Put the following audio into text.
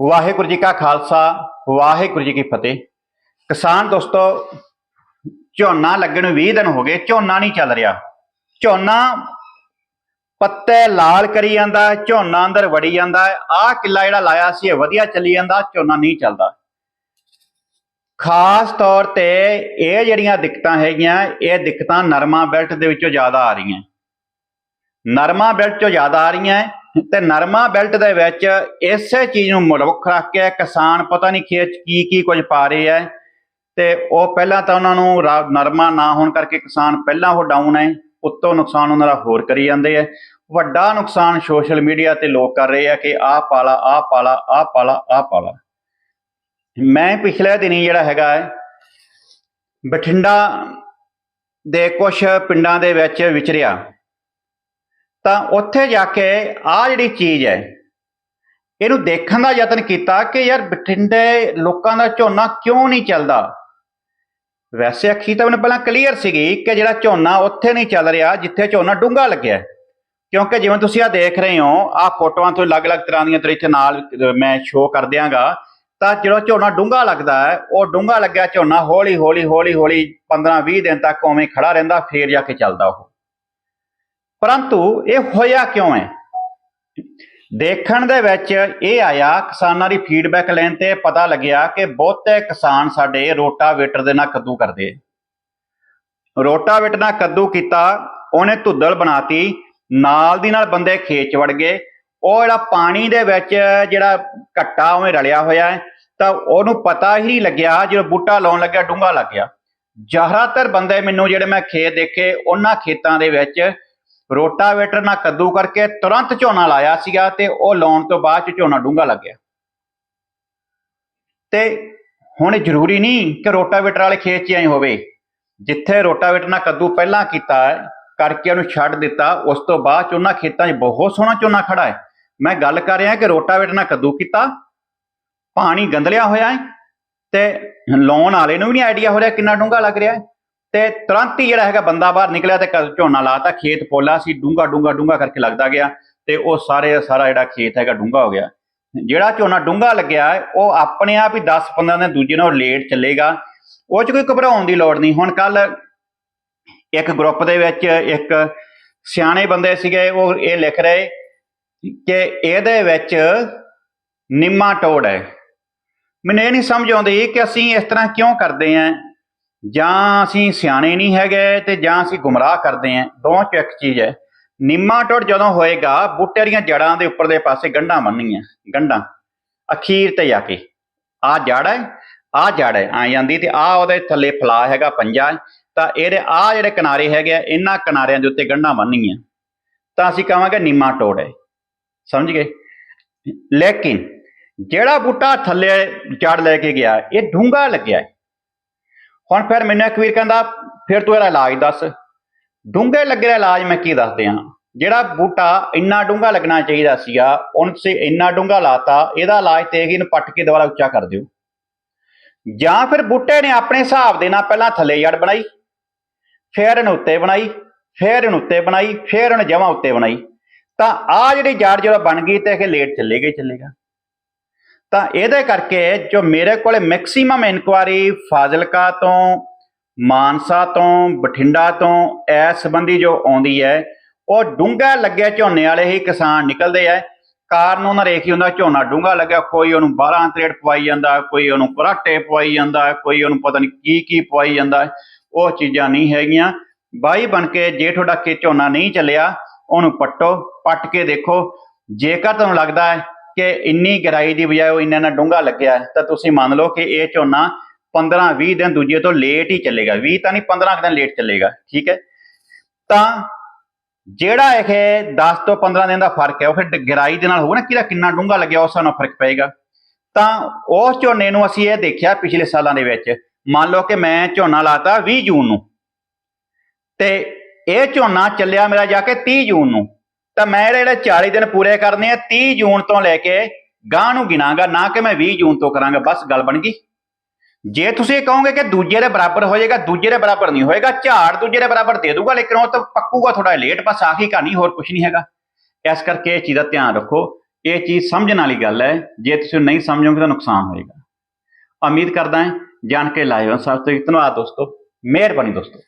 ਵਾਹਿਗੁਰੂ ਜੀ ਕਾ ਖਾਲਸਾ, ਵਾਹਿਗੁਰੂ ਜੀ ਕੀ ਫਤਿਹ। ਕਿਸਾਨ ਦੋਸਤੋ, ਝੋਨਾ ਲੱਗਣ ਨੂੰ 20 ਦਿਨ ਹੋ ਗਏ, ਝੋਨਾ ਨਹੀਂ ਚੱਲ ਰਿਹਾ। ਝੋਨਾ ਪੱਤੇ ਲਾਲ ਕਰੀ ਜਾਂਦਾ, ਝੋਨਾ ਅੰਦਰ ਵੜੀ ਜਾਂਦਾ, ਆਹ ਕਿੱਲਾ ਜਿਹੜਾ ਲਾਇਆ ਸੀ, ਇਹ ਵਧੀਆ ਚੱਲੀ ਜਾਂਦਾ, ਝੋਨਾ ਨਹੀਂ ਚੱਲਦਾ। ਖਾਸ ਤੌਰ ਤੇ ਇਹ ਜਿਹੜੀਆਂ ਦਿੱਕਤਾਂ ਹੈਗੀਆਂ, ਇਹ ਦਿੱਕਤਾਂ ਨਰਮਾ ਬੈਲਟ ਦੇ ਵਿੱਚੋਂ ਜ਼ਿਆਦਾ ਆ ਰਹੀਆਂ। ਨਰਮਾ ਬੈਲਟ ਚੋਂ ਜ਼ਿਆਦਾ ਆ ਰਹੀਆਂ ਤੇ ਨਰਮਾ ਬੈਲਟ ਦੇ ਵਿੱਚ ਇਸੇ ਚੀਜ਼ ਨੂੰ ਮੁੱਖ ਰੱਖ ਕੇ ਕਿਸਾਨ ਪਤਾ ਨਹੀਂ ਖੇਤ ਕੀ ਕੀ ਕੁਝ ਪਾ ਰਹੇ ਹੈ ਤੇ ਉਹ ਪਹਿਲਾਂ ਤਾਂ ਉਹਨਾਂ ਨੂੰ ਰਾ- ਨਰਮਾ ਨਾ ਹੋਣ ਕਰਕੇ ਕਿਸਾਨ ਪਹਿਲਾਂ ਉਹ ਡਾਊਨ ਹੈ ਉੱਤੋਂ ਨੁਕਸਾਨ ਉਹਨਾਂ ਦਾ ਹੋਰ ਕਰੀ ਜਾਂਦੇ ਹੈ ਵੱਡਾ ਨੁਕਸਾਨ ਸੋਸ਼ਲ ਮੀਡੀਆ ਤੇ ਲੋਕ ਕਰ ਰਹੇ ਆ ਕਿ ਆਹ ਪਾਲਾ ਆਹ ਪਾਲਾ ਆਹ ਪਾਲਾ ਆਹ ਪਾਲਾ। ਮੈਂ ਪਿਛਲੇ ਦਿਨੀ ਜਿਹੜਾ ਹੈਗਾ ਹੈ ਬਠਿੰਡਾ ਦੇ ਕੁਝ ਪਿੰਡਾਂ ਦੇ ਵਿੱਚ ਵਿਚਰਿਆ। ਤਾਂ ਉੱਥੇ ਜਾ ਕੇ ਆਹ ਜਿਹੜੀ ਚੀਜ਼ ਹੈ, ਇਹਨੂੰ ਦੇਖਣ ਦਾ ਯਤਨ ਕੀਤਾ ਕਿ ਯਾਰ ਬਠਿੰਡੇ ਲੋਕਾਂ ਦਾ ਝੋਨਾ ਕਿਉਂ ਨਹੀਂ ਚੱਲਦਾ? ਵੈਸੇ ਅੱਖੀ ਤਾਂ ਮੈਨੂੰ ਪਹਿਲਾਂ ਕਲੀਅਰ ਸੀਗੀ ਕਿ ਜਿਹੜਾ ਝੋਨਾ ਉੱਥੇ ਨਹੀਂ ਚੱਲ ਰਿਹਾ, ਜਿੱਥੇ ਝੋਨਾ ਡੂੰਘਾ ਲੱਗਿਆ ਕਿਉਂਕਿ ਜਿਵੇਂ ਤੁਸੀਂ ਆ ਦੇਖ ਰਹੇ ਹੋ, ਆਹ ਫੋਟੋਆਂ ਤੋਂ ਅਲੱਗ-ਅਲੱਗ ਤਰ੍ਹਾਂ ਦੀਆਂ ਤਰੀਕੇ ਨਾਲ ਮੈਂ ਸ਼ੋਅ ਕਰ ਦਿਆਂਗਾ। ਤਾਂ ਜਿਹੜਾ ਝੋਨਾ ਡੂੰਘਾ ਲੱਗਦਾ ਹੈ, ਉਹ ਡੂੰਘਾ ਲੱਗਿਆ ਝੋਨਾ ਹੌਲੀ ਹੌਲੀ ਹੌਲੀ ਹੌਲੀ 15-20 ਦਿਨ ਤੱਕ ਉਵੇਂ ਖੜਾ ਰਹਿੰਦਾ, ਫੇਰ ਜਾ ਕੇ ਚੱਲਦਾ ਉਹ। ਪਰੰਤੂ ਇਹ ਹੋਇਆ ਕਿਉਂ ਹੈ? ਦੇਖਣ ਦੇ ਵਿੱਚ ਇਹ ਆਇਆ, ਕਿਸਾਨਾਂ ਦੀ ਫੀਡਬੈਕ ਲੈਣ ਤੇ ਪਤਾ ਲੱਗਿਆ ਕਿ ਬਹੁਤੇ ਕਿਸਾਨ ਸਾਡੇ ਰੋਟਾਵੇਟਰ ਦੇ ਨਾਲ ਕੱਦੂ ਕਰਦੇ ਰੋਟਾਵੇਟਰ ਨਾਲ ਕੱਦੂ ਕੀਤਾ, ਉਹਨੇ ਧੁੱਦਲ ਬਣਾਤੀ, ਨਾਲ ਦੀ ਨਾਲ ਬੰਦੇ ਖੇਤ ਚ ਵੜ ਗਏ। ਉਹ ਜਿਹੜਾ ਪਾਣੀ ਦੇ ਵਿੱਚ ਜਿਹੜਾ ਘੱਟਾ ਉਵੇਂ ਰਲਿਆ ਹੋਇਆ ਹੈ, ਤਾਂ ਉਹਨੂੰ ਪਤਾ ਹੀ ਨਹੀਂ ਲੱਗਿਆ, ਜਦੋਂ ਬੂਟਾ ਲਾਉਣ ਲੱਗਿਆ, ਡੂੰਘਾ ਲੱਗ ਗਿਆ। ਜ਼ਿਆਦਾਤਰ ਬੰਦੇ ਮੈਨੂੰ ਜਿਹੜੇ ਮੈਂ ਖੇਤ ਦੇਖੇ, ਉਹਨਾਂ ਖੇਤਾਂ ਦੇ ਵਿੱਚ ਰੋਟਾਵੇਟਰ ਨਾਲ ਕੱਦੂ ਕਰਕੇ ਤੁਰੰਤ ਝੋਨਾ ਲਾਇਆ ਸੀਗਾ ਤੇ ਉਹ ਲਾਉਣ ਤੋਂ ਬਾਅਦ ਚ ਝੋਨਾ ਡੂੰਘਾ ਲੱਗ ਗਿਆ। ਤੇ ਹੁਣ ਜ਼ਰੂਰੀ ਨਹੀਂ ਕਿ ਰੋਟਾਵੇਟਰ ਵਾਲੇ ਖੇਤ 'ਚ ਐ ਹੋਵੇ। ਜਿੱਥੇ ਰੋਟਾਵੇਟਰ ਨਾਲ ਕੱਦੂ ਪਹਿਲਾਂ ਕੀਤਾ ਕਰਕੇ ਉਹਨੂੰ ਛੱਡ ਦਿੱਤਾ, ਉਸ ਤੋਂ ਬਾਅਦ ਚ ਉਹਨਾਂ ਖੇਤਾਂ 'ਚ ਬਹੁਤ ਸੋਹਣਾ ਝੋਨਾ ਖੜਾ ਹੈ। ਮੈਂ ਗੱਲ ਕਰ ਰਿਹਾ ਕਿ ਰੋਟਾਵੇਟਰ ਨਾਲ ਕੱਦੂ ਕੀਤਾ, ਪਾਣੀ ਗੰਦਲਿਆ ਹੋਇਆ ਹੈ ਤੇ ਲਾਉਣ ਵਾਲੇ ਨੂੰ ਵੀ ਨਹੀਂ ਆਈਡੀਆ ਹੋ ਰਿਹਾ ਕਿੰਨਾ ਡੂੰਘਾ ਲੱਗ ਰਿਹਾ ਹੈ। ਤੇ ਤੁਰੰਤ ਹੀ ਜਿਹੜਾ ਹੈਗਾ ਬੰਦਾ ਬਾਹਰ ਨਿਕਲਿਆ ਤੇ ਕ- ਝੋਨਾ ਲਾਤਾ, ਖੇਤ ਪੋਲਾ ਸੀ ਡੂੰਗਾ ਡੂੰਗਾ ਡੂੰਗਾ ਕਰਕੇ ਲੱਗਦਾ ਗਿਆ ਤੇ ਉਹ ਸਾਰੇ ਸਾਰਾ ਜਿਹੜਾ ਖੇਤ ਹੈਗਾ ਡੂੰਗਾ ਹੋ ਗਿਆ। ਜਿਹੜਾ ਝੋਨਾ ਡੂੰਗਾ ਲੱਗਿਆ, ਉਹ ਆਪਣੇ ਆਪ ਹੀ 10-15 ਦਿਨ ਦੂਜੇ ਨਾਲ ਲੇਟ ਚੱਲੇਗਾ। ਉਹ ਚ ਕੋਈ ਘਬਰਾਉਣ ਦੀ ਲੋੜ ਨਹੀਂ। ਹੁਣ ਕੱਲ ਇੱਕ ਗਰੁੱਪ ਦੇ ਵਿੱਚ ਇੱਕ ਸਿਆਣੇ ਬੰਦੇ ਸੀਗੇ, ਉਹ ਇਹ ਲਿਖ ਰਹੇ ਕਿ ਇਹਦੇ ਵਿੱਚ ਨਿੰਮਾ ਨਿਮਾਟੋਡ ਹੈ। ਮੈਨੂੰ ਇਹ ਨਹੀਂ ਸਮਝ ਆਉਂਦੀ ਕਿ ਅਸੀਂ ਇਸ ਤਰ੍ਹਾਂ ਕਿਉਂ ਕਰਦੇ ਆਂ ਜਾਂ ਅਸੀਂ ਸਿਆਣੇ ਨਹੀਂ ਹੈਗੇ ਤੇ ਜਾਂ ਅਸੀਂ ਗੁੰਮਰਾਹ ਕਰਦੇ ਆਂ ਦੋਵਾਂ 'ਚੋਂ ਇੱਕ ਚੀਜ਼ ਹੈ। ਨਿੰਮਾ ਨਿਮਾਟੋਡ ਜਦੋਂ ਹੋਏਗਾ ਬੂਟੇ ਦੀਆਂ ਜੜਾਂ ਦੇ ਉੱਪਰ ਦੇ ਪਾਸੇ ਗੰਢਾਂ ਬੰਨੀਆਂ ਗੰਢਾਂ। ਅਖੀਰ ਤੇ ਜਾ ਕੇ ਆ ਜੜ ਹੈ ਆ ਜੜ ਹੈ ਆ ਜਾਂਦੀ ਤੇ ਆ ਉਹਦੇ ਥੱਲੇ ਫਲਾ ਹੈਗਾ ਪੰਜਾ। ਤਾਂ ਇਹਦੇ ਆ ਜਿਹੜੇ ਕਿਨਾਰੇ ਹੈਗੇ ਆ, ਇਹਨਾਂ ਕਿਨਾਰਿਆਂ ਦੇ ਉੱਤੇ ਗੰਢਾਂ ਬੰਨੀਆਂ ਤਾਂ ਅਸੀਂ ਕਹਾਂਗੇ ਨਿੰਮਾ ਟੋੜ ਹੈ। ਸਮਝ ਗਏ? ਲੇਕਿਨ ਜਿਹੜਾ ਬੂਟਾ ਥੱਲੇ ਜੜ ਲੈ ਕੇ ਗਿਆ, ਇਹ ਡੂੰਘਾ ਲੱਗਿਆ ਹੁਣ ਫਿਰ ਮੈਨੂੰ ਇੱਕ ਵੀਰ ਕਹਿੰਦਾ, ਫਿਰ ਤੂੰ ਇਹਦਾ ਇਲਾਜ ਦੱਸ। ਡੂੰਘੇ ਲੱਗੇ ਦਾ ਇਲਾਜ ਮੈਂ ਕੀ ਦੱਸਦੇ ਹਾਂ ਜਿਹੜਾ ਬੂਟਾ ਇੰਨਾ ਡੂੰਘਾ ਲੱਗਣਾ ਚਾਹੀਦਾ ਸੀਗਾ, ਉਹਨੂੰ ਤੁਸੀਂ ਇੰਨਾ ਡੂੰਘਾ ਲਾਤਾ, ਇਹਦਾ ਇਲਾਜ ਤੇ ਇਹਨੂੰ ਪੱਟ ਕੇ ਦੁਬਾਰਾ ਉੱਚਾ ਕਰ ਦਿਓ। ਜਾਂ ਫਿਰ ਬੂਟੇ ਨੇ ਆਪਣੇ ਹਿਸਾਬ ਦੇ ਨਾਲ ਪਹਿਲਾਂ ਥੱਲੇ ਜੜ ਬਣਾਈ, ਫਿਰ ਇਹਨੂੰ ਉੱਤੇ ਬਣਾਈ, ਫਿਰ ਇਹਨੂੰ ਉੱਤੇ ਬਣਾਈ, ਫਿਰ ਇਹਨੂੰ ਜਮਾਂ ਉੱਤੇ ਬਣਾਈ। ਤਾਂ ਆ ਜਿਹੜੀ ਜੜ ਜਦੋਂ ਬਣ ਗਈ ਤੇ ਇਹ ਲੇਟ ਚੱਲੇਗਾ ਹੀ ਚੱਲੇਗਾ। ਤਾਂ ਇਹਦੇ ਕਰਕੇ ਜੋ ਮੇਰੇ ਕੋਲੇ ਮੈਕਸਿਮਮ ਇਨਕੁਆਰੀ ਫਾਜ਼ਿਲਕਾ ਤੋਂ, ਮਾਨਸਾ ਤੋਂ, ਬਠਿੰਡਾ ਤੋਂ, ਇਸ ਸੰਬੰਧੀ ਜੋ ਆਉਂਦੀ ਹੈ, ਉਹ ਡੂੰਘਾ ਲੱਗਿਆ ਝੋਨੇ ਵਾਲੇ ਹੀ ਕਿਸਾਨ ਨਿਕਲਦੇ ਆ। ਕਾਰਨ ਉਹਨਾਂ ਰੇਖੀ ਹੁੰਦਾ, ਝੋਨਾ ਡੂੰਘਾ ਲੱਗਿਆ, ਕੋਈ ਉਹਨੂੰ 12 ਤਰੇੜ ਪਵਾਈ ਜਾਂਦਾ, ਕੋਈ ਉਹਨੂੰ ਕਰਾਟੇ ਪਵਾਈ ਜਾਂਦਾ, ਕੋਈ ਉਹਨੂੰ ਪਤਾ ਨਹੀਂ ਕੀ ਕੀ ਪਵਾਈ ਜਾਂਦਾ, ਉਹ ਚੀਜ਼ਾਂ ਨਹੀਂ ਹੈਗੀਆਂ। ਬਾਈ ਬਣ ਕੇ ਜੇ ਤੁਹਾਡਾ ਕਿ ਝੋਨਾ ਨਹੀਂ ਚੱਲਿਆ, ਉਹਨੂੰ ਪੱਟੋ, ਪੱਟ ਕੇ ਦੇਖੋ। ਜੇਕਰ ਤੁਹਾਨੂੰ ਲੱਗਦਾ ਹੈ ਕਿ ਇੰਨੀ ਗਹਿਰਾਈ ਦੀ ਬਜਾਏ ਉਹ ਇੰਨਾ ਨਾ ਡੂੰਘਾ ਲੱਗਿਆ ਤਾਂ ਤੁਸੀਂ ਮੰਨ ਲਓ ਕਿ ਇਹ ਝੋਨਾ 15-20 ਦਿਨ ਦੂਜੇ ਤੋਂ ਲੇਟ ਹੀ ਚੱਲੇਗਾ। 20 ਤਾਂ ਨਹੀਂ 15 ਕੁ ਦਿਨ ਲੇਟ ਚੱਲੇਗਾ, ਠੀਕ ਹੈ? ਤਾਂ ਜਿਹੜਾ ਇਹ 10 ਤੋਂ 15 ਦਿਨ ਦਾ ਫ਼ਰਕ ਹੈ, ਉਹ ਫਿਰ ਗਹਿਰਾਈ ਦੇ ਨਾਲ ਹੋਊਗਾ ਨਾ, ਕਿਹਦਾ ਕਿੰਨਾ ਡੂੰਘਾ ਲੱਗਿਆ, ਉਸ ਨਾਲ ਫ਼ਰਕ ਪਏਗਾ। ਤਾਂ ਉਸ ਝੋਨੇ ਨੂੰ ਅਸੀਂ ਇਹ ਦੇਖਿਆ ਪਿਛਲੇ ਸਾਲਾਂ ਦੇ ਵਿੱਚ, ਮੰਨ ਲਓ ਕਿ ਮੈਂ ਝੋਨਾ ਲਾਤਾ 20 ਜੂਨ ਨੂੰ, ਤੇ ਇਹ ਝੋਨਾ ਚੱਲਿਆ ਮੇਰਾ ਜਾ ਕੇ 30 ਜੂਨ ਨੂੰ। ਤਾਂ ਮੈਂ ਜਿਹੜੇ 40 ਦਿਨ ਪੂਰੇ ਕਰਨੇ ਆ 30 ਜੂਨ ਤੋਂ ਲੈ ਕੇ ਗਾਂ ਨੂੰ ਗਿਣਾਂਗਾ, ਨਾ ਕਿ ਮੈਂ 20 ਜੂਨ ਤੋਂ ਕਰਾਂਗਾ, ਬਸ ਗੱਲ ਬਣ ਗਈ। ਜੇ ਤੁਸੀਂ ਕਹੋਗੇ ਕਿ ਦੂਜੇ ਦੇ ਬਰਾਬਰ ਹੋ ਜਾਏਗਾ ਦੂਜੇ ਦੇ ਬਰਾਬਰ ਨਹੀਂ ਹੋਏਗਾ, ਝਾੜ ਦੂਜੇ ਦੇ ਬਰਾਬਰ ਦੇ ਦੂਗਾ, ਲੇਕਿਨ ਉਹ ਤਾਂ ਪੱਕੂਗਾ ਥੋੜਾ ਲੇਟ ਬਸ ਆਖੀ ਕਹਾਣੀ, ਹੋਰ ਕੁਝ ਨਹੀਂ ਹੈਗਾ। ਇਸ ਕਰਕੇ ਇਹ ਚੀਜ਼ ਦਾ ਧਿਆਨ ਰੱਖੋ। ਇਹ ਚੀਜ਼ ਸਮਝਣ ਵਾਲੀ ਗੱਲ ਹੈ, ਜੇ ਤੁਸੀਂ ਨਹੀਂ ਸਮਝੋਗੇ ਤਾਂ ਨੁਕਸਾਨ ਹੋਏਗਾ। ਉਮੀਦ ਕਰਦਾ ਹਾਂ ਜਾਣ ਕੇ ਲਾਇਓ। ਸਭ ਤੋਂ ਧੰਨਵਾਦ ਦੋਸਤੋ। ਮਿਹਰਬਾਨੀ ਦੋਸਤੋ।